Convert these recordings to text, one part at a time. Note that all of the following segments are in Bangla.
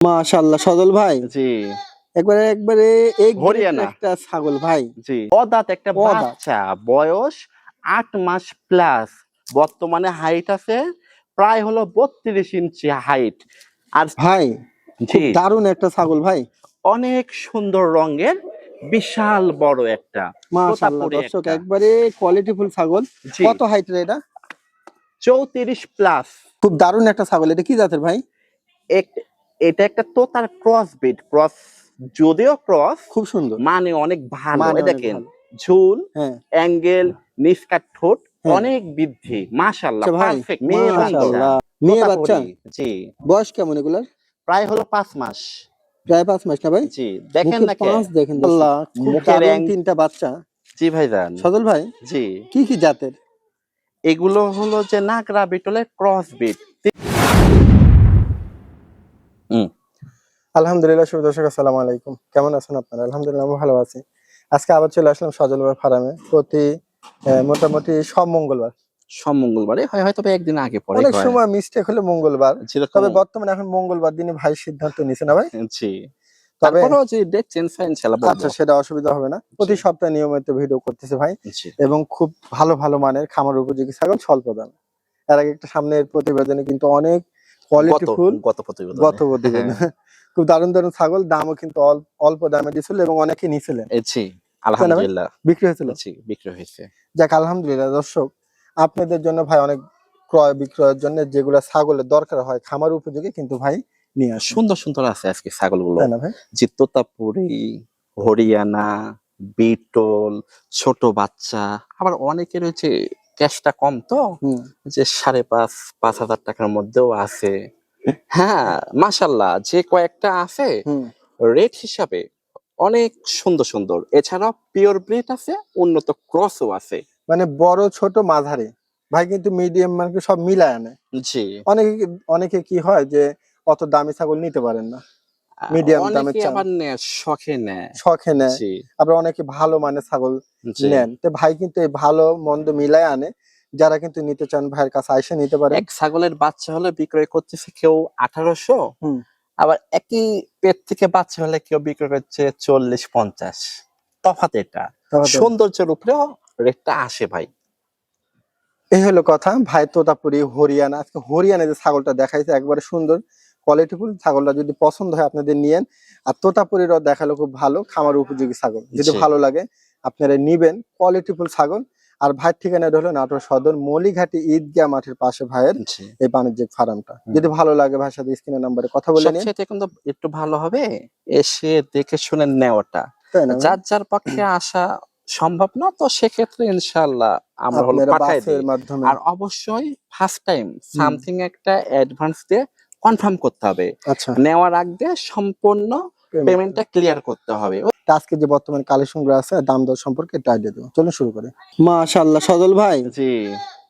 মাশাআল্লাহ সজল ভাই। জি। একবারে একবারে এই হরিয়ানা। একটা ছাগল ভাই। জি অদাত একটা বাচ্চা বয়স আট মাস প্লাস। বর্তমানে হাইট আছে প্রায় হলো বত্রিশ ইঞ্চি হাইট আর ভাই জি। দারুণ একটা ছাগল ভাই। অনেক সুন্দর রঙের বিশাল বড় একটা। মাশাআল্লাহ দর্শক একবারে কোয়ালিটিফুল ছাগল। কত হাইটের এটা? চৌত্রিশ প্লাস খুব দারুণ একটা ছাগল এটা কি জাতের ভাই? এটা একটা তোতার ক্রস বিট ক্রস যদিও ক্রস খুব সুন্দর। মানে অনেক ভালো। মানে দেখেন। ঝুল অ্যাঙ্গেল নিষ্কাট ঠোঁট হ্যাঁ। অনেক বৃদ্ধি। মাশাল্লাহ আচ্ছা পারফেক্ট মেয়ে বাচ্চা। মেয়ে বাচ্চা? জি। বয়স কেমন এগুলার? প্রায় হলো পাঁচ মাস। প্রায় পাঁচ মাস না ভাই? জি দেখেন না পাঁচ দেখেন আল্লাহ মুখের তিনটা বাচ্চা। জি ভাইজান। সজল ভাই জি। কি কি জাতের? এগুলো হলো যে নাগরা বিটলের ক্রস বিট আলহামদুলিল্লাহ শুভ দর্শক আসসালামু আলাইকুম। কেমন আছেন আপনারা? আলহামদুলিল্লাহ আমি ভালো আছি। আজকে আবার চলে আসলাম সজল ফার্মে। প্রতি মোটামুটি সব মঙ্গলবার। সব মঙ্গলবারে হয় হয়তো একদিন আগে পরে অনেক সময় মিস্টেক হলে মঙ্গলবার। তবে বর্তমানে এখন মঙ্গলবার দিনে ভাই সিদ্ধান্ত নিছে না ভাই? জি। তবে যে আচ্ছা সেটা অসুবিধা হবে না। প্রতি সপ্তাহে নিয়মিত ভিডিও করতেছে ভাই। এবং খুব ভালো ভালো মানের খামার উপযোগী ছাগল স্বল্প দাম। এর আগে একটা সামনের প্রতিবেদনে কিন্তু অনেক গত কোয়ালিটিফুল গত গত প্রতিবেদনে। খুব দারুণ দারুণ ছাগল দামও কিন্তু অল- অল্প দামে দিছিল এবং অনেকে নিছিলেন জি আলহামদুলিল্লাহ। বিক্রি হয়েছিল? জি বিক্রি হয়েছে। যাক আলহামদুলিল্লাহ দর্শক আপনাদের জন্য ভাই অনেক ক্রয় বিক্রয়ের জন্য যেগুলো ছাগলের দরকার হয় খামার উপযোগী কিন্তু ভাই নিয়ে আসুন। সুন্দর সুন্দর আছে আজকে ছাগলগুলো। তাই না ভাই? জি তোতাপুরি হরিয়ানা বিটল ছোট বাচ্চা আবার অনেকের হচ্ছে ক্যাশটা কম তো? যে সাড়ে পাঁচ পাঁচ হাজার টাকার মধ্যেও আছে। হ্যাঁ মাসাল্লাহ যে কয়েকটা আছে রেট হিসাবে অনেক সুন্দর সুন্দর। এছাড়াও পিওর ব্রিড আছে উন্নত ক্রসও আছে। মানে বড় ছোট মাঝারি। ভাই কিন্তু মিডিয়াম মানে সব মিলায় আনে। জি। অনেকে অনেকে কি হয় যে অত দামি ছাগল নিতে পারেন না। অনেকে চান। আবার নেয় শখে নেয়। শখে নেয়। আবার অনেকে ভালো মানের ছাগল নেন। তো ভাই কিন্তু এই ভালো মন্দ মিলায় আনে। যারা কিন্তু নিতে চান ভাইয়ের কাছে আইসে নিতে পারেন। এক ছাগলের বাচ্চা হলে বিক্রয় করতেছে কেউ আঠারোশো। আবার একই পেট থেকে বাচ্চা হলে কেউ বিক্রয় করছে চল্লিশ পঞ্চাশ। তফাৎ এটা। সৌন্দর্যের উপরেও রেটটা আসে ভাই। এই হলো কথা। ভাই তোতাপুরি হরিয়ানা। আজকে হরিয়ানা যে ছাগলটা দেখাইছে একবারে সুন্দর। কোয়ালিটিফুল ছাগলটা যদি পছন্দ হয় আপনাদের নিয়েন। আর তোতাপুরিরও দেখাল খুব ভালো খামার উপযোগী ছাগল। যদি ভালো লাগে আপনারা নিবেন কোয়ালিটিফুল ছাগল। আর ভাইয়ের ঠিকানাটা হলো নাটোর সদর মলিঘাটি ঈদগা মাঠের পাশে ভাইয়ের এই বাণিজ্যিক ফার্মটা। যদি ভালো লাগে ভাইয়ের সাথে স্ক্রিনের নাম্বারে কথা বলে নিন। সবচেয়ে কিন্তু একটু ভালো হবে এসে দেখে শুনে নেওয়াটা? যার যার পক্ষে আসা সম্ভব না তো সেক্ষেত্রে ইনশাল্লাহ আমরা হলো পাঠাই আর অবশ্যই ফার্স্ট টাইম সামথিং একটা অ্যাডভান্স দিয়ে কনফার্ম করতে হবে। আচ্ছা। নেওয়ার আগে সম্পূর্ণ পেমেন্টটা ক্লিয়ার করতে হবে। আজকে যে বর্তমান কালেকশনগুলো আছে দাম দর সম্পর্কে একটু আইডিয়া দেবো। চলুন শুরু করে। মাশাআল্লাহ সজল ভাই। জি।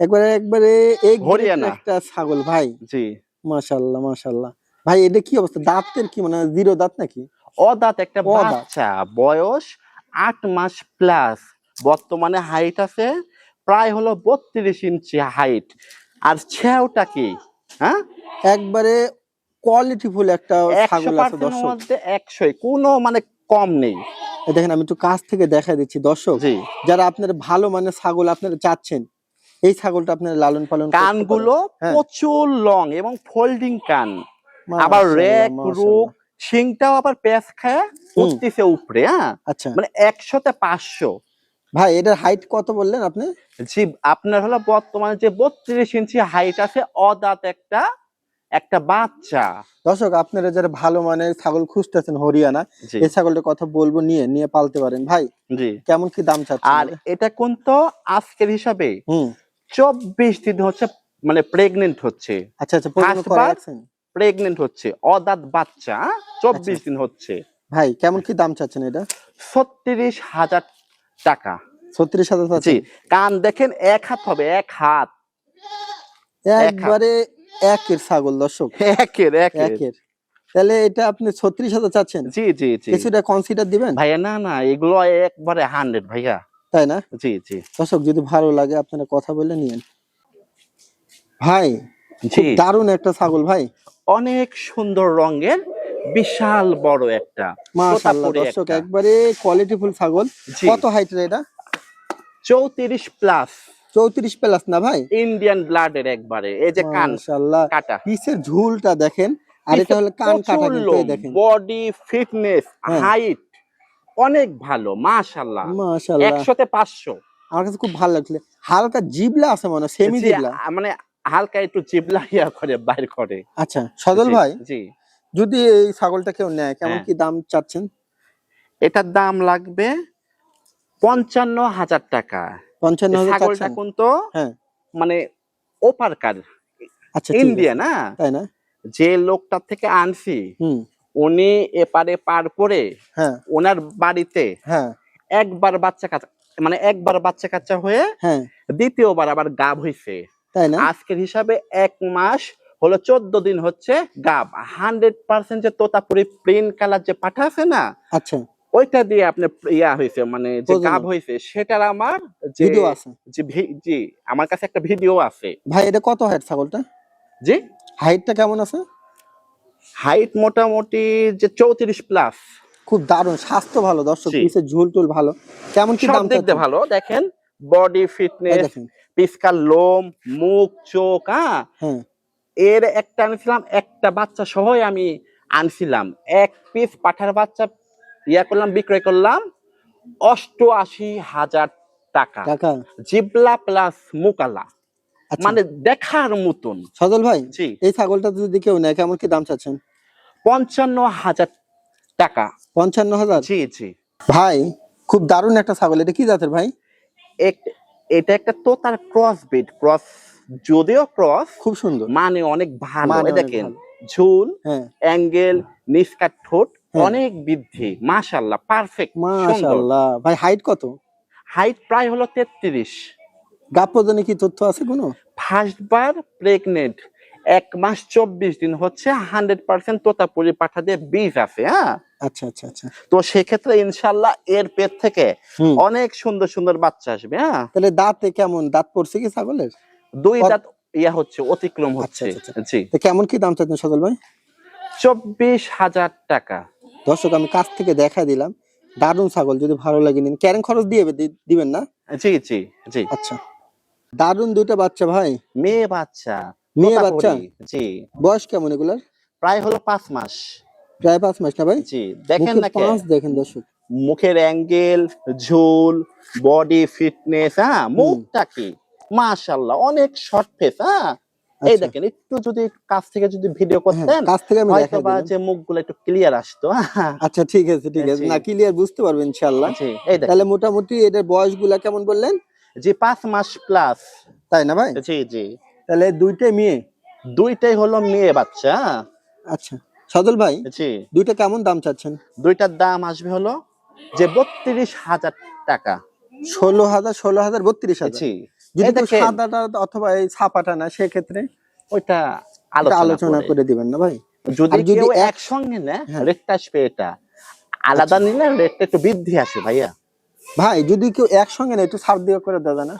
একবারে একবারে এই হরিয়ানা। একটা ছাগল ভাই। জি। মাশাআল্লাহ মাশাআল্লাহ। ভাই এটা কি অবস্থা? দাঁতের কি মানে জিরো দাঁত নাকি? অদাঁত একটা অদাঁত। বাচ্চা বয়স আট মাস প্লাস বর্তমানে হাইট আছে প্রায় হলো বত্রিশ ইঞ্চি হাইট আর ছেউটা কি? হ্যাঁ? একবারে কোয়ালিটিফুল একটা ছাগল আছে দর্শক। মধ্যে একশোই কোনো মানে কম নেই। দেখেন আমি একটু কাছ থেকে দেখা দিচ্ছি দর্শক। যারা আপনারা ভালো মানে ছাগল আপনারা চাচ্ছেন এই ছাগলটা আপনারা লালন পালন। কানগুলো হ্যাঁ। প্রচুর লং এবং ফোল্ডিং কান। আবার রেক রুক শিংটাও আবার পেঁয়াজ খায় উঠতেছে উপরে হ্যাঁ? আচ্ছা। মানে একশোতে পাঁচশো। ভাই এটার হাইট কত বললেন আপনি? জি আপনার হলো বর্তমানে যে বত্রিশ ইঞ্চি হাইট আছে অদাঁত একটা একটা বাচ্চা। দর্শক আপনারা যারা ভালো মানের ছাগল খুঁজতেছেন হরিয়ানা এই ছাগলটার কথা বলব নিয়ে নিয়ে পালতে পারেন। ভাই জি। কেমন কি দাম চাচ্ছেন আর এটা কিন্তু আজকের হিসাবে হুম। চব্বিশ দিন হচ্ছে মানে প্রেগনেন্ট হচ্ছে। আচ্ছা আচ্ছা? প্রেগনেন্ট হচ্ছে অদাত বাচ্চা হ্যাঁ? চব্বিশ আচ্ছা। দিন হচ্ছে। ভাই কেমন কি দাম চাচ্ছেন এটা? ছত্রিশ হাজার টাকা। ছত্রিশ হাজার জি কান দেখেন এক হাত হবে এক হাত। একবারে একের ছাগল দর্শক। একের একের। তাহলে এটা আপনি ছত্রিশ হাজার চাচ্ছেন? জি জি জি। কিছুটা কনসিডার দিবেন? ভাইয়া না না এগুলো একবারে হান্ড্রেড ভাইয়া। তাই না? জি জি। দর্শক যদি ভালো লাগে আপনারা কথা বলে নিয়েন। ভাই জি। দারুণ একটা ছাগল ভাই। অনেক সুন্দর রঙের বিশাল বড় একটা মাশাআল্লাহ দর্শক একবারে কোয়ালিটি ফুল ছাগল কত হাইটের এটা? চৌত্রিশ প্লাস চৌত্রিশ প্লাস না ভাই? ইন্ডিয়ান ব্লাডের একবারে এই যে কান কাটা। পিসের ঝুলটা দেখেন আর এটা হলো কান কাটা কিন্তু দেখেন। Body fitness. হাইট অনেক ভালো মাশাল্লাহ মাশাআল্লাহ। একশোতে পাঁচশো। আমার কাছে খুব ভালো লাগছিল হালকা জিবলা আছে মনে সেমি জিবলা মানে হালকা একটু জিবলা ইয়া করে বাইর করে। আচ্ছা সদল জি, ভাই? জি। যদি এই ছাগলটা কেউ নেয় কেমন হ্যাঁ। কি দাম চাচ্ছেন? এটার দাম লাগবে পঞ্চান্ন হাজার টাকা। পঞ্চান্ন ছাগলটা চাচ্ছেন? কিন্তু হ্যাঁ। মানে ওপার কার। আচ্ছা ইন্ডিয়া না? তাই না? যে লোকটার থেকে আনছি হুম। উনি এপারে পার করে হ্যাঁ। ওনার বাড়িতে হ্যাঁ। একবার বাচ্চা কাচ্চা মানে একবার বাচ্চা কাচ্চা হয়ে হ্যাঁ। দ্বিতীয়বার আবার গাব হয়েছে তাই না? আজকের হিসাবে এক মাস হলো চোদ্দ দিন হচ্ছে গাব। হান্ড্রেড পার্সেন্ট যে তোতাপুরি প্রিন্ট কালার যে পাঠা আছে না আচ্ছা। ওইটা দিয়ে আপনার ইয়া হয়েছে মানে যে গাব হয়েছে সেটার আমার ভিডিও আছে। জি আমার কাছে একটা ভিডিও আছে। ভাই এটা কত হাইট ছাগলটা? জি? হাইটটা কেমন আছে? হাইট মোটামুটি যে চৌত্রিশ প্লাস খুব দারুণ স্বাস্থ্য ভালো দর্শক। পিসের ঝুল টুল ভালো। কেমন কি দাম চাচ্ছেন? ভালো। দেখেন বডি ফিটনেস পিসকার লোম মুখ চোখ হ্যাঁ? হ্যাঁ। এর একটা আনছিলাম একটা বাচ্চা সহই আমি আনছিলাম। এক পিস পাঠার বাচ্চা ইয়া করলাম বিক্রয় করলাম অষ্টআশি হাজার টাকা। জিবলা প্লাস মুকালা। আচ্ছা। মানে দেখার মতন। সজল ভাই এই ছাগলটা যদি কেউ নেয় কেমন কি দাম চাচ্ছেন? পঞ্চান্ন হাজার টাকা। পঞ্চান্ন হাজার? জি জি। ভাই খুব দারুণ একটা ছাগল। এটা কি জাতের ভাই? এটা একটা তোতার ক্রস বিট ক্রস যদিও ক্রস খুব সুন্দর। মানে অনেক ভালো। মানে দেখেন ঝুল হ্যাঁ। অ্যাঙ্গেল নিষ্কাট ঠোঁট হ্যাঁ। অনেক বৃদ্ধি। মাশাল্লাহ পারফেক্ট সুন্দর। মাশাআল্লাহ। ভাই হাইট কত? হাইট প্রায় হলো তেত্রিশ। গাপ কি তথ্য আছে কোনো? ফার্স্ট বার প্রেগনেন্ট এক মাস চব্বিশ দিন হচ্ছে হান্ড্রেড পার্সেন্ট তোতাপুরি পাঠা দিয়ে বীজ আছে হ্যাঁ? আচ্ছা আচ্ছা আচ্ছা। তো সেক্ষেত্রে ইনশাল্লাহ এর পেট থেকে অনেক সুন্দর সুন্দর বাচ্চা আসবে হ্যাঁ? তাহলে দাঁতে কেমন? দাঁত পড়ছে কি ছাগলের? দুই দাঁত ইয়া হচ্ছে অতিক্রম হচ্ছে। আচ্ছা, আচ্ছা, জি। কেমন কি দাম চাচ্ছেন সজল ভাই? চব্বিশ হাজার টাকা। দর্শক আমি কাছ থেকে দেখা দিলাম। দারুণ ছাগল যদি ভালো লাগে নিন। ক্যারেন খরচ দিয়ে দিবেন না? জি জি জি। আচ্ছা। দারুণ দুইটা বাচ্চা ভাই। মেয়ে বাচ্চা মেয়ে বাচ্চা? জি। বয়স কেমন এগুলার? প্রায় হলো পাঁচ মাস। প্রায় পাঁচ মাস না ভাই? জি দেখেন না? পাঁচ দেখেন দর্শক। মুখের অ্যাঙ্গেল ঝুল বডি ফিটনেস হ্যাঁ মুখটা কি? মাশাল্লাহ অনেক শর্ট ফেস হ্যাঁ? এই আচ্ছা। দেখেন একটু যদি কাছ থেকে যদি ভিডিও হ্যাঁ, করতেন কাছ থেকে আমি হয়তো বা যে মুখগুলো একটু ক্লিয়ার আসতো হ্যাঁ? আচ্ছা ঠিক আছে ঠিক আছে। না ক্লিয়ার বুঝতে পারবেন ইনশাআল্লাহ। এই তাহলে মোটামুটি এদের বয়সগুলা কেমন বললেন? যে পাঁচ মাস প্লাস তাই না ভাই? জি জি। তাহলে দুইটাই মেয়ে? দুইটাই হলো মেয়ে বাচ্চা হ্যাঁ? আচ্ছা। সদল ভাই জি। দুইটা কেমন দাম চাচ্ছেন? দুইটার দাম আসবে হলো যে বত্রিশ হাজার টাকা। ষোলো হাজার ষোলো হাজার বত্রিশ হাজার। জি। যদি সাদাটা অথবা এই ছাপাটা না সেক্ষেত্রে ওইটা আলোচনা করে দিবেন না ভাই। যদি কেউ একসঙ্গে নেয় হ্যাঁ। রেটটা আসবে এটা। আলাদা নিলে রেটটা একটু বৃদ্ধি আসে ভাইয়া। ভাই যদি কেউ একসঙ্গে না একটু ছাড় দিয়ে করে দেওয়া না?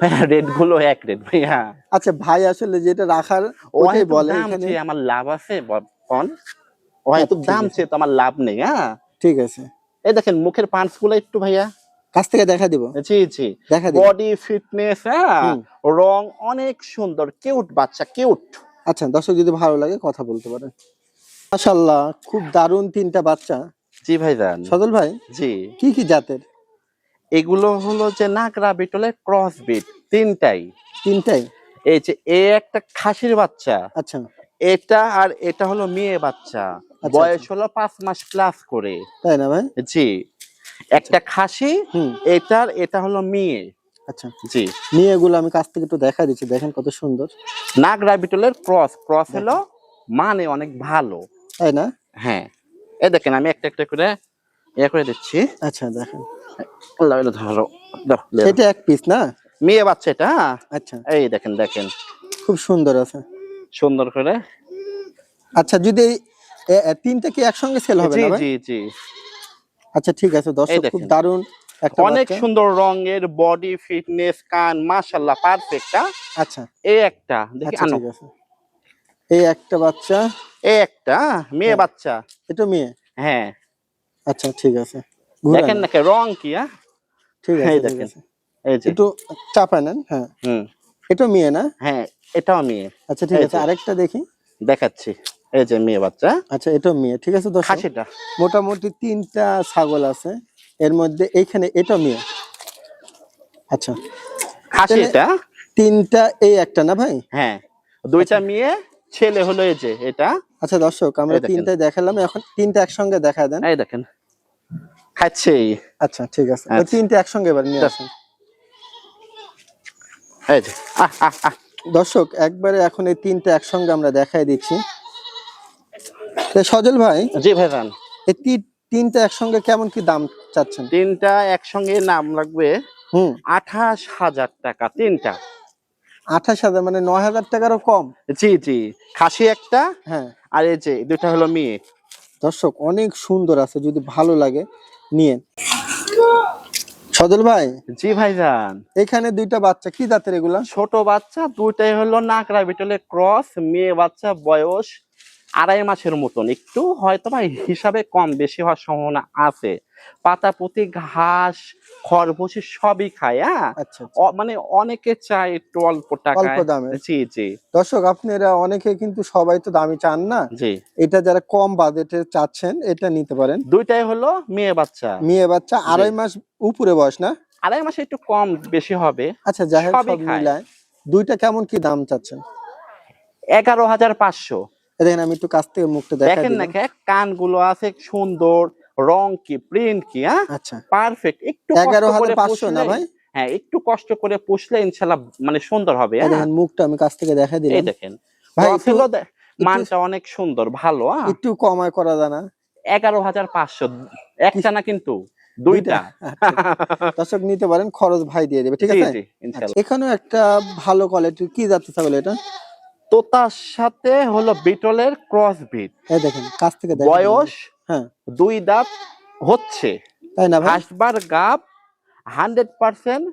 ভাইয়া রেটগুলো এক রেট ভাইয়া। আচ্ছা ভাই আসলে যেটা রাখার ও বলে এখানে। আমার লাভ আছে হয়তো ঠিক দাম। চেয়ে তো আমার লাভ নেই হ্যাঁ। ঠিক আছে। এই দেখেন মুখের পাঁচগুলো একটু ভাইয়া। কাছ থেকে দেখা দিব। জি জি। দেখা বডি ফিটনেস হ্যাঁ? রং অনেক সুন্দর কিউট বাচ্চা কিউট আচ্ছা দর্শক যদি ভালো লাগে কথা বলতে পারেন। মাশাল্লাহ খুব দারুণ তিনটা বাচ্চা। জি ভাইজান। সদল ভাই জি। কি কি জাতের? এগুলো হলো যে নাগরা বিটলের ক্রস বিট তিনটাই। তিনটাই? এই যে এ একটা খাসির বাচ্চা। আচ্ছা। এটা আর এটা হলো মেয়ে বাচ্চা। আচ্ছা, বয়স হলো পাঁচ মাস প্লাস করে। তাই না ভাই? জি। একটা খাসি হুম। এটার এটা হলো মেয়ে। আচ্ছা। জি। নিয়ে এগুলো আমি কাছ থেকে একটু দেখা দিচ্ছি দেখেন কত সুন্দর। নাগরা বিটলের ক্রস ক্রস হলো মানে অনেক ভালো। তাই না? হ্যাঁ। এই দেখেন আমি একটা একটা করে ইয়ে করে দিচ্ছি। আচ্ছা দেখেন। ধরো। এটা এক পিস না? মেয়ে বাচ্চা এটা হ্যাঁ? আচ্ছা। এই দেখেন দেখেন। খুব সুন্দর আছে। সুন্দর করে। আচ্ছা যদি এ- এ, তিনটা কি একসঙ্গে সেল হবে না জি জি। আচ্ছা ঠিক আছে দর্শক খুব দেখেন। দারুণ একটা অনেক। সুন্দর রঙের বডি ফিটনেস কান মাশাল্লাহ পারফেক্ট আচ্ছা। এই একটা দেখি আচ্ছা আনো। এই একটা বাচ্চা। এই একটা মেয়ে হ্যাঁ। বাচ্চা। এটা মেয়ে? হ্যাঁ। আচ্ছা ঠিক আছে। দেখেন না কে রং কি হ্যাঁ ঠিক আছে এই দেখেন। এই যে। একটু চাপায় নেন হ্যাঁ। হুম। এটা মেয়ে না? হ্যাঁ এটাও মেয়ে। আচ্ছা ঠিক আছে আরেকটা দেখি। দেখাচ্ছি। এই যে মেয়ে বাচ্চা। আচ্ছা এটা মেয়ে ঠিক আছে দর্শক? খাসিটা। মোটামুটি তিনটা ছাগল আছে। এর মধ্যে এইখানে এটা মেয়ে। আচ্ছা। খাসি তাহলে- এটা তিনটা এই একটা না ভাই? হ্যাঁ। দুইটা মেয়ে ছেলে হলো এই যে এটা। আচ্ছা দর্শক আমরা তিনটা দেখালাম এখন তিনটা একসঙ্গে দেখা দেন। এই দেখেন। খাচ্ছে। আচ্ছা ঠিক আছে। আচ্ছা। তিনটা একসঙ্গে এবার নিয়ে আচ্ছা। আসেন। এই যে। দর্শক একবারে এখন এই তিনটা একসঙ্গে আমরা দেখাই দিচ্ছি। সজল ভাই জি ভাইজান এই তি- তিনটা একসঙ্গে কেমন কি দাম চাচ্ছেন? তিনটা একসঙ্গে নাম লাগবে হুম। আঠাশ হাজার টাকা তিনটা। আঠাশ হাজার মানে নয় হাজার টাকারও কম? জি জি। খাসি একটা হ্যাঁ। আর এই যে দুইটা হলো মেয়ে। দর্শক অনেক সুন্দর আছে যদি ভালো লাগে নিয়ে। সজল ভাই। জি ভাইজান এখানে দুইটা বাচ্চা কি জাতের এগুলা? ছোট বাচ্চা দুইটাই হলো নাকরা বিটলে ক্রস মেয়ে বাচ্চা বয়স আড়াই মাসের মতন। একটু হয়তো বা হিসাবে কম বেশি হওয়ার সম্ভাবনা আছে। পাতা পুঁতি ঘাস খরবসি সবই খায় হ্যাঁ? আচ্ছা আচ্ছা। মানে অনেকে চায় একটু অল্প টাকায়। অল্প দামে। জি জি। দর্শক আপনারা অনেকে কিন্তু সবাই তো দামি চান না। জি। এটা যারা কম বাজেটে চাচ্ছেন এটা নিতে পারেন। দুইটাই হলো মেয়ে বাচ্চা। মেয়ে বাচ্চা আড়াই মাস উপরে বয়স না? আড়াই মাসে একটু কম বেশি হবে। আচ্ছা যাই হোক সব মিলায়। দুইটা কেমন কি দাম চাচ্ছেন? এগারো হাজার পাঁচশো। দেখেন আমি একটু কাছ থেকে মুখটা দেখেন না কানগুলো আছে সুন্দর রং কি প্রিন্ট কি হ্যাঁ? আচ্ছা। পারফেক্ট একটু এগারো হাজার পাঁচশো না ভাই? হ্যাঁ একটু কষ্ট করে পুষলে ইনশাল্লাহ মানে সুন্দর হবে হ্যাঁ? দেখেন মুখটা আমি কাছ থেকে দেখা এই দিলাম দেখেন ভাই, মানটা অনেক সুন্দর ভালো হ্যাঁ? একটু কমায় করা যায় না। এগারো হাজার পাঁচশো একটা না কিন্তু দুইটা। আচ্ছা। দর্শক নিতে পারেন খরচ ভাই দিয়ে দেবে ঠিক আছে? আচ্ছা, এখানেও একটা ভালো কোয়ালিটির কি জাতের ছাগল এটা? তোতার সাথে হলো বিটলের ক্রস বিট এই দেখেন কাছ থেকে দেখা দিলাম। বয়স হ্যাঁ। দুই দাঁত হচ্ছে। তাই না ভাই? হাসবার গাব হান্ড্রেড পার্সেন্ট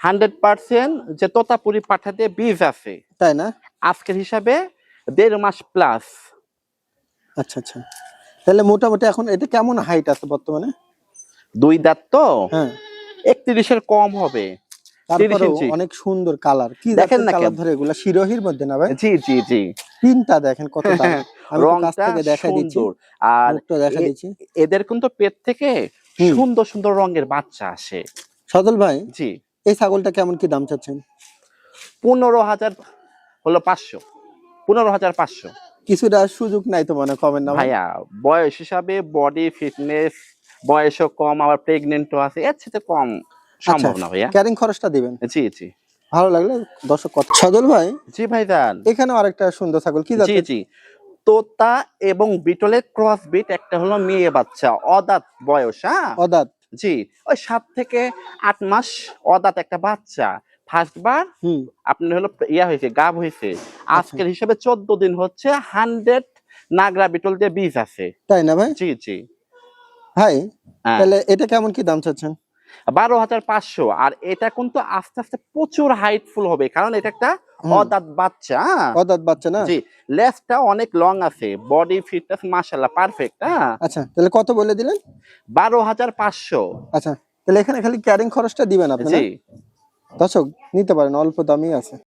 হান্ড্রেড পার্সেন্ট যে তোতাপুরি পাঠাতে বীজ আছে। তাই না? আজকের হিসাবে দেড় মাস প্লাস আচ্ছা আচ্ছা। তাহলে মোটামুটি এখন এটা কেমন হাইট আছে বর্তমানে? দুই দাঁত তো? হ্যাঁ। একত্রিশের কম হবে। অনেক সুন্দর কালার কি দেখেন না কালার ধরে এগুলা? শিরোহির মধ্যে না ভাই? জি জি জি তিনটা দেখেন কত দাম। আমি একটু কাছ রংটা দেখা দিচ্ছি। আর দেখা দিচ্ছি। এদের কিন্তু পেট থেকে সুন্দর সুন্দর রঙের বাচ্চা আসে। সদল ভাই জি এই ছাগলটা কেমন কি দাম চাচ্ছেন? পনেরো হাজার হলো পাঁচশো। পনেরো হাজার পাঁচশো। কিছুটা সুযোগ নাই তো মনে কমেন না ভাইয়া বয়স হিসাবে বডি ফিটনেস বয়সও কম আবার প্রেগনেন্টও আছে এর সাথে কম। সম্ভব আচ্ছা। না ভাইয়া। ক্যারিং খরচটা দিবেন। জি জি। ভালো লাগলে দর্শক কথা সদল ভাই জি ভাইজান এখানে আরেকটা সুন্দর ছাগল কি জি জি। তোতা এবং বিটলের ক্রস বিট একটা হলো মেয়ে বাচ্চা অদাত বয়স হ্যাঁ? অদাত। জি ওই সাত থেকে আট মাস অদাত একটা বাচ্চা। ফার্স্ট বার হুম। আপনার হলো ইয়া হয়েছে গাব হয়েছে। আচ্ছা। আজকের হিসাবে চোদ্দ দিন হচ্ছে হান্ড্রেড নাগরা বিটল দিয়ে বীজ আছে। তাই না ভাই? জি জি। ভাই হ্যাঁ। তাহলে এটা কেমন কি দাম চাচ্ছেন? বারো হাজার পাঁচশো। আর এটা কিন্তু আস্তে আস্তে প্রচুর হাইটফুল হবে কারণ এটা একটা অদাত বাচ্চা হ্যাঁ? অদাত বাচ্চা না? জি অনেক লং আছে বডি ফিটনেস মাশাল্লাহ পারফেক্ট হ্যাঁ? আচ্ছা তাহলে কত বলে দিলেন? বারো হাজার পাঁচশো। আচ্ছা তাহলে এখানে খালি ক্যারিং খরচটা দিবেন আপনি জি। দর্শক নিতে পারেন অল্প দামই আছে।